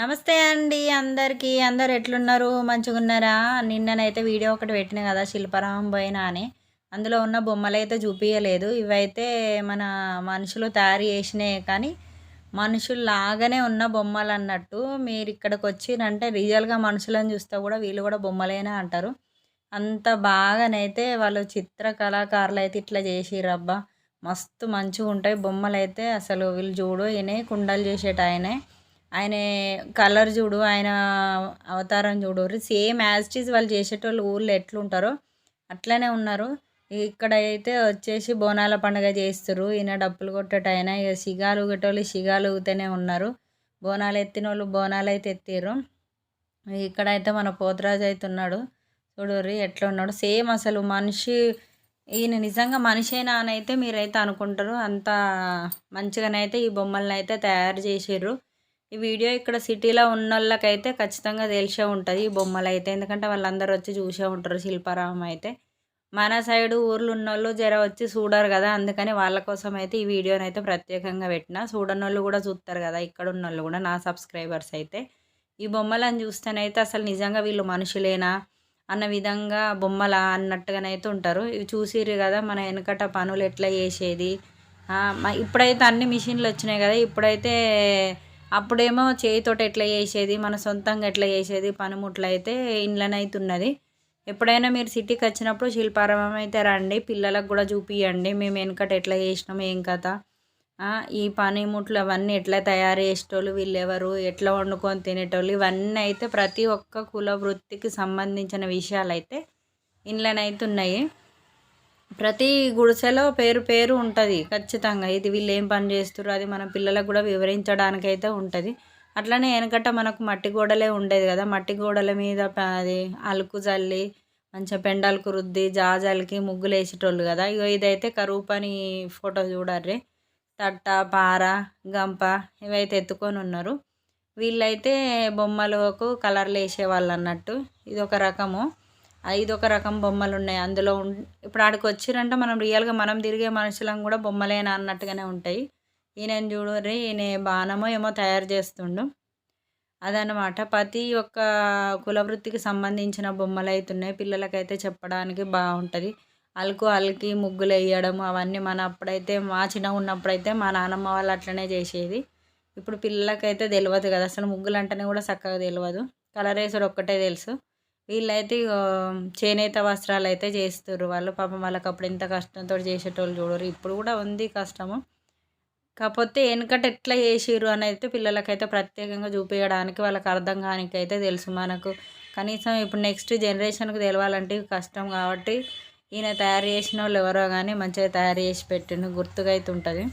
నమస్తే అండి అందరికీ. అందరు ఎట్లున్నారు? మంచిగా ఉన్నారా నిన్ననైతే వీడియో ఒకటి పెట్టిన కదా శిల్పరామం పోయిన అని అందులో ఉన్న బొమ్మలు అయితే చూపించలేదు ఇవైతే మన మనుషులు తయారు చేసినాయి కానీ మనుషులు లాగానే ఉన్న బొమ్మలు అన్నట్టు మీరు ఇక్కడికి వచ్చిరంటే రియల్గా మనుషులను చూస్తే కూడా వీళ్ళు కూడా బొమ్మలేనా అంటారు. అంత బాగానైతే వాళ్ళు చిత్ర కళాకారులు అయితే ఇట్లా చేసిరబ్బా మస్తు మంచిగా ఉంటాయి బొమ్మలు అయితే అసలు వీళ్ళు చూడు ఈయన కుండలు చేసేట ఆయనే ఆయన కలర్ చూడు ఆయన అవతారం చూడు. సేమ్ యాజ్ ఈజ్ వాళ్ళు చేసేటోళ్ళు ఊళ్ళో ఎట్లుంటారో అట్లనే ఉన్నారు. ఇక్కడ అయితే వచ్చేసి బోనాల పండుగ చేస్తారు ఈయన డప్పులు కొట్టేట ఆయన ఇక సిగాలు ఊగేటోళ్ళు సిగాలు ఊగుతూనే ఉన్నారు. బోనాలు ఎత్తిన వాళ్ళు బోనాలు అయితే ఎత్తిర్రు. ఇక్కడైతే మన పోతరాజు అయితే ఉన్నాడు. చూడరు ఎట్లా ఉన్నాడు. సేమ్ అసలు మనిషి ఈయన నిజంగా మనిషేనా అని అయితే మీరైతే అనుకుంటారు. అంత మంచిగానైతే ఈ బొమ్మలను అయితే తయారు చేసిర్రు. ఈ వీడియో ఇక్కడ సిటీలో ఉన్న వాళ్ళకైతే ఖచ్చితంగా తెలిసే ఉంటుంది ఈ బొమ్మలు అయితే ఎందుకంటే వాళ్ళందరూ వచ్చి చూసే ఉంటారు శిల్పారామం అయితే. మన సైడు ఊర్లు ఉన్నోళ్ళు జర వచ్చి చూడరు కదా అందుకని వాళ్ళ కోసం అయితే ఈ వీడియోని అయితే ప్రత్యేకంగా పెట్టిన. చూడనోళ్ళు కూడా చూస్తారు కదా ఇక్కడ ఉన్నోళ్ళు కూడా నా సబ్స్క్రైబర్స్ అయితే. ఈ బొమ్మలను చూస్తేనైతే అసలు నిజంగా వీళ్ళు మనుషులేనా అన్న విధంగా బొమ్మల అన్నట్టుగానైతే ఉంటారు. ఇవి చూసిర్రు కదా మన వెనకట పనులు ఎట్లా చేసేది? ఇప్పుడైతే అన్ని మిషన్లు వచ్చినాయి కదా ఇప్పుడైతే అప్పుడేమో చేయితోటి ఎట్లా చేసేది మన సొంతంగా ఎట్లా చేసేది పనిముట్లు అయితే ఇండ్లనైతే ఎప్పుడైనా మీరు సిటీకి వచ్చినప్పుడు శిల్పారామం అయితే రండి పిల్లలకు కూడా చూపియండి మేము వెనకట ఎట్లా చేసినాం ఏం కథ. ఈ పనిముట్లు అవన్నీ ఎట్లా తయారు చేసేటోళ్ళు వీళ్ళెవరు ఎట్లా వండుకొని తినేటోళ్ళు ఇవన్నీ అయితే ప్రతి ఒక్క కుల వృత్తికి సంబంధించిన విషయాలు అయితే ఇండ్లనైతే ఉన్నాయి ప్రతి గుడిసెలో పేరు పేరు ఉంటుంది ఖచ్చితంగా. ఇది వీళ్ళు ఏం పని చేస్తారు అది మన పిల్లలకు కూడా వివరించడానికైతే ఉంటుంది. అట్లనే వెనకట మనకు మట్టి గోడలే ఉండేది కదా. మట్టి గోడల మీద అది అలుకు జల్లి మంచిగా పెండాలకు రుద్ది జాజాలకి ముగ్గులు వేసేటోళ్ళు కదా. ఇగో ఇదైతే కరువు పని ఫోటో చూడర్రి. తట్ట పార గంప ఇవైతే ఎత్తుకొని ఉన్నారు. వీళ్ళైతే బొమ్మలకు కలర్లు వేసేవాళ్ళు అన్నట్టు. ఇది ఒక రకము. ఐదు ఒక రకం బొమ్మలు ఉన్నాయి అందులో ఇప్పుడు ఆడికి వచ్చిరంటే మనం రియల్గా మనం తిరిగే మనుషులం కూడా బొమ్మలేనా అన్నట్టుగానే ఉంటాయి. ఈయన చూడరి ఈయన బాణమో ఏమో తయారు చేస్తుండు. అదనమాట ప్రతి ఒక్క కులవృత్తికి సంబంధించిన బొమ్మలు అవుతున్నాయి పిల్లలకైతే చెప్పడానికి బాగుంటుంది. అలుకు అలికి ముగ్గులు వేయడం అవన్నీ మన అప్పుడైతే మా చిన్న ఉన్నప్పుడైతే మా నాన్నమ్మ వాళ్ళు అట్లనే చేసేది. ఇప్పుడు పిల్లలకైతే తెలియదు కదా. అసలు ముగ్గులు అంటేనే కూడా చక్కగా తెలియదు కలర్ వేసుడు ఒక్కటే తెలుసు. వీళ్ళైతే చేనేత వస్త్రాలు అయితే చేస్తారు వాళ్ళు. పాపం వాళ్ళకి అప్పుడు ఎంత కష్టంతో చేసేటోళ్ళు చూడరు. ఇప్పుడు కూడా ఉంది కష్టము. కాకపోతే వెనకట ఎట్లా చేసిర్రు అని అయితే పిల్లలకైతే ప్రత్యేకంగా చూపించడానికి వాళ్ళకి అర్థం కానికైతే తెలుసు మనకు. కనీసం ఇప్పుడు నెక్స్ట్ జనరేషన్కి తెలవాలంటే కష్టం కాబట్టి ఈయన తయారు చేసిన వాళ్ళు ఎవరో కానీ మంచిగా తయారు చేసి పెట్టిన గుర్తుగా అయితే ఉంటుంది.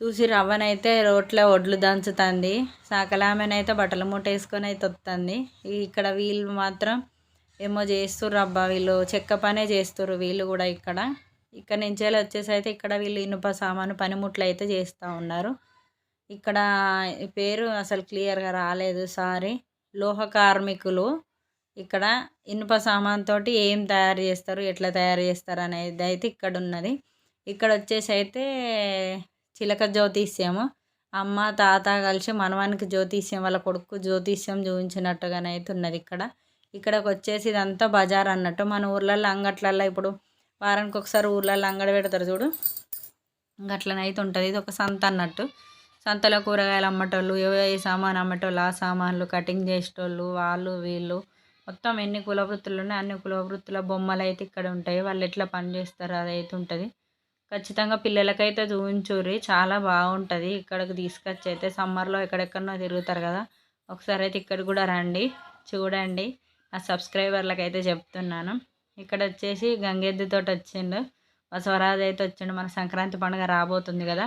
చూసి రవ్వనైతే రోట్లో ఒడ్లు దంచుతుంది. సాకలామెనైతే బట్టల మూట వేసుకొని అయితే వస్తుంది ఇక్కడ వీళ్ళు మాత్రం ఏమో చేస్తుర్రు అబ్బా వీళ్ళు చెక్క పనే చేస్తుర్రు వీళ్ళు కూడా ఇక్కడ. ఇక్కడ నుంచి వచ్చేసి అయితే ఇక్కడ వీళ్ళు ఇనుప సామాను పనిముట్లు అయితే చేస్తూ ఉన్నారు. ఇక్కడ పేరు అసలు క్లియర్గా రాలేదు సారీ. లోహ కార్మికులు ఇక్కడ ఇనుప సామాన్తోటి ఏం తయారు చేస్తారు ఎట్లా తయారు చేస్తారు అనేది అయితే ఇక్కడ ఉన్నది ఇక్కడ వచ్చేసి అయితే చిలక జ్యోతిష్యము. అమ్మ తాత కలిసి మనవానికి జ్యోతిష్యం వాళ్ళ కొడుకు జ్యోతిష్యం చూపించినట్టుగానైతే ఉన్నది ఇక్కడ. ఇక్కడికి వచ్చేసి ఇదంతా బజార్ అన్నట్టు. మన ఊర్లలో అంగట్లలో ఇప్పుడు వారానికి ఒకసారి ఊర్లలో అంగడి పెడతారు చూడు. అట్లనైతే ఉంటుంది. ఇది ఒక సంత అన్నట్టు. సంతలో కూరగాయలు అమ్మటోళ్ళు ఏ సామాన్ అమ్మటోళ్ళు ఆ సామాన్లు కటింగ్ చేసేటోళ్ళు వాళ్ళు వీళ్ళు. మొత్తం ఎన్ని కుల వృత్తులు ఉన్నాయి అన్ని కుల వృత్తుల బొమ్మలు అయితే ఇక్కడ ఉంటాయి. వాళ్ళు ఎట్లా పని అది అయితే ఉంటుంది. ఖచ్చితంగా పిల్లలకైతే చూపించుర్రి. చాలా బాగుంటుంది. ఇక్కడికి తీసుకొచ్చి అయితే సమ్మర్లో ఎక్కడెక్కడనో తిరుగుతారు కదా. ఒకసారి అయితే ఇక్కడ కూడా రండి. చూడండి. ఆ సబ్స్క్రైబర్లకు అయితే చెప్తున్నాను. ఇక్కడ వచ్చేసి గంగెద్దుతో వచ్చిండు. బసవరాజు అయితే వచ్చిండు. మన సంక్రాంతి పండుగ రాబోతుంది కదా.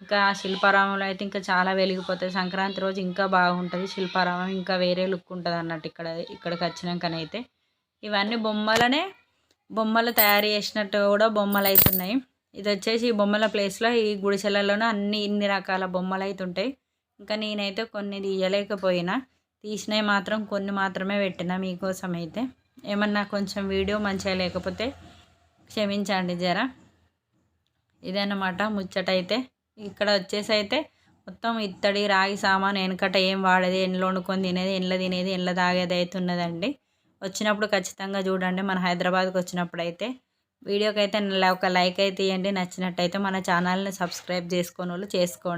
ఇంకా శిల్పారామంలో అయితే ఇంకా చాలా వెలిగిపోతుంది సంక్రాంతి రోజు ఇంకా బాగుంటుంది. శిల్పారామం ఇంకా వేరే లుక్ ఉంటుంది అన్నట్టు ఇక్కడ ఇక్కడికి వచ్చినాకనైతే. ఇవన్నీ బొమ్మలనే బొమ్మలు తయారు చేసినట్టు కూడా బొమ్మలు అవుతున్నాయి ఇది వచ్చేసి ఈ బొమ్మల ప్లేస్లో ఈ గుడిసెలలోనే అన్ని ఇన్ని రకాల బొమ్మలు అయితే ఉంటాయి ఇంకా నేనైతే కొన్ని తీయలేకపోయినా. తీసినవి మాత్రం కొన్ని మాత్రమే పెట్టిన మీకోసం అయితే ఏమన్నా కొంచెం వీడియో మంచిగా లేకపోతే క్షమించండి జర. ఇదన్నమాట ముచ్చట అయితే ఇక్కడ వచ్చేసి అయితే మొత్తం ఇత్తడి రాగి సామాను వెనకట ఏం వాడేది ఎండ్లో వండుకొని తినేది ఎండ్ల తినేది ఎండ్ల తాగేది అవుతున్నదండి వచ్చినప్పుడు ఖచ్చితంగా చూడండి. మన హైదరాబాద్కి వచ్చినప్పుడు అయితే వీడియోకి అయితే ఒక లైక్ అయితే ఇవ్వండి నచ్చినట్టయితే మన ఛానల్ని సబ్స్క్రైబ్ చేసుకోని వాళ్ళు చేసుకోండి.